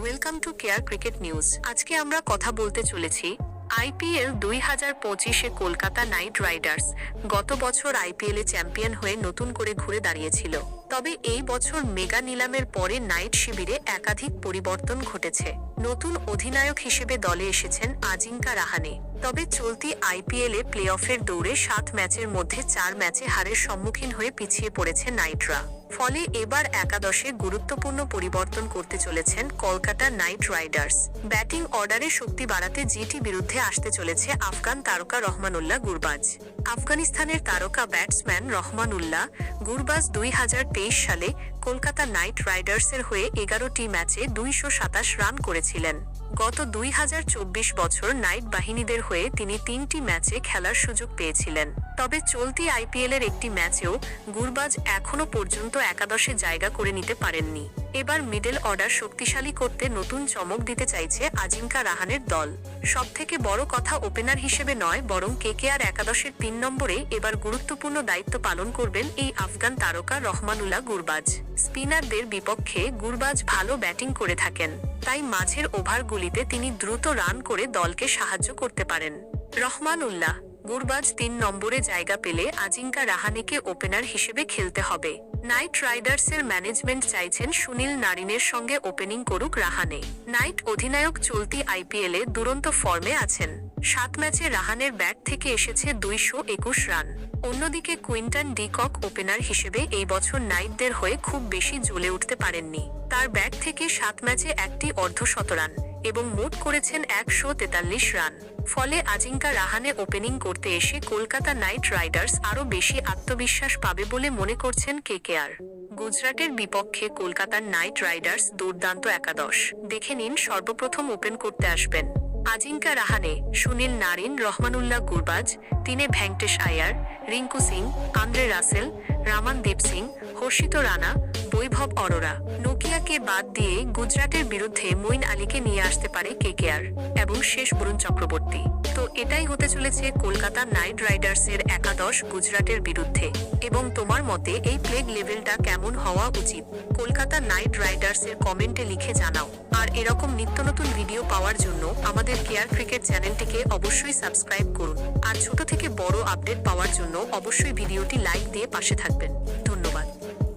Welcome to care cricket news আজকে আমরা কথা বলতে চলেছি আইপিএল দুই হাজার পঁচিশে কলকাতা নাইট রাইডার্স। গত বছর আইপিএলে চ্যাম্পিয়ন হয়ে নতুন করে ঘুরে দাঁড়িয়েছিল। তবে এই বছর মেগা নিলামের পরে নাইট শিবিরে একাধিক পরিবর্তন ঘটেছে। নতুন অধিনায়ক হিসেবে দলে এসেছেন আজিঙ্কা রাহানে। তবে চলতি আইপিএলে প্লে অফের দৌড়ে সাত ম্যাচের মধ্যে চার ম্যাচে হারের সম্মুখীন হয়ে পিছিয়ে পড়েছে নাইটরা। ফলে এবার একাদশে গুরুত্বপূর্ণ পরিবর্তন করতে চলেছেন কলকাতা নাইট রাইডার্স। ব্যাটিং অর্ডারে শক্তি বাড়াতে জিটি বিরুদ্ধে আসতে চলেছে আফগান তারকা রহমানুল্লাহ গুরবাজ। আফগানিস্তানের তারকা ব্যাটসম্যান রহমানুল্লাহ গুরবাজ দুই হাজার তেইশ সালে কলকাতা নাইট রাইডার্সের হয়ে এগারোটি ম্যাচে দুইশো সাতাশ রান করেছিলেন। গত দুই হাজার চব্বিশ বছর নাইট বাহিনীদের হয়ে তিনি তিনটি ম্যাচে খেলার সুযোগ পেয়েছিলেন। তবে চলতি আইপিএলের একটি ম্যাচেও গুরবাজ এখনও পর্যন্ত একাদশে জায়গা করে নিতে পারেননি। এবার মিডল অর্ডার শক্তিশালী করতে নতুন চমক দিতে চাইছে আজিঙ্কা রাহানের দল। সবথেকে বড় কথা ওপেনার হিসেবে নয়, বরং কেকেআর একাদশের তিন নম্বরে এবার গুরুত্বপূর্ণ দায়িত্ব পালন করবেন এই আফগান তারকা রহমানুল্লাহ গুরবাজ। স্পিনারদের বিপক্ষে গুরবাজ ভালো ব্যাটিং করে থাকেন, তাই মাঝের ওভারগুলিতে তিনি দ্রুত রান করে দলকে সাহায্য করতে পারেন। রহমান উল্লাহ গুরবাজ তিন নম্বরে জায়গা পেলে আজিঙ্কা রাহানেকে ওপেনার হিসেবে খেলতে হবে। নাইট রাইডার্সের ম্যানেজমেন্ট চাইছেন সুনীল নারিনের সঙ্গে ওপেনিং করুক রাহানে। নাইট অধিনায়ক চলতি আইপিএলে দুরন্ত ফর্মে আছেন। সাত ম্যাচে রাহানের ব্যাট থেকে এসেছে দুইশো একুশ রান। অন্যদিকে কুইন্টন ডিকক ওপেনার হিসেবে এই বছর নাইটদের হয়ে খুব বেশি জ্বলে উঠতে পারেননি। তার ব্যাট থেকে সাত ম্যাচে একটি অর্ধশতরান এবং মোট করেছেন একশো তেতাল্লিশ রান। ফলে আজিঙ্কা রাহানে ওপেনিং করতে এসে কলকাতা নাইট রাইডার্স আরও বেশি আত্মবিশ্বাস পাবে বলে মনে করছেন কেকেআর। গুজরাটের বিপক্ষে কলকাতার নাইট রাইডার্স দুর্দান্ত একাদশ। দেখে নিন সর্বপ্রথম ওপেন করতে আসবেন। আজিঙ্কা রাহানে সুনীল নারিন, রহমানুল্লাহ গুরবাজ, তিনে ভেঙ্কটেশ আয়ার, রিঙ্কু সিং, আন্দ্রে রাসেল রামানদীপ সিং, হর্ষিত রানা, বৈভব অরোরা। নোকিয়াকে বাদ দিয়ে গুজরাটের বিরুদ্ধে মঈন আলীকে নিয়ে আসতে পারে কে কেকেআর এবং শেষ বরুণ চক্রবর্তী। তো এটাই হতে চলেছে কলকাতা নাইট রাইডার্সের একাদশ গুজরাটের বিরুদ্ধে। এবং তোমার মতে এই প্লেগ লেভেলটা কেমন হওয়া উচিত? কলকাতা নাইট রাইডার্সের কমেন্টে লিখে জানাও। আর এরকম নিত্য নতুন ভিডিও পাওয়ার জন্য আমাদের কেয়ার ক্রিকেট চ্যানেলটিকে অবশ্যই সাবস্ক্রাইব করুন। আর ছোট থেকে বড় আপডেট পাওয়ার জন্য অবশ্যই ভিডিওটি লাইক দিয়ে পাশে থাকবেন। ধন্যবাদ।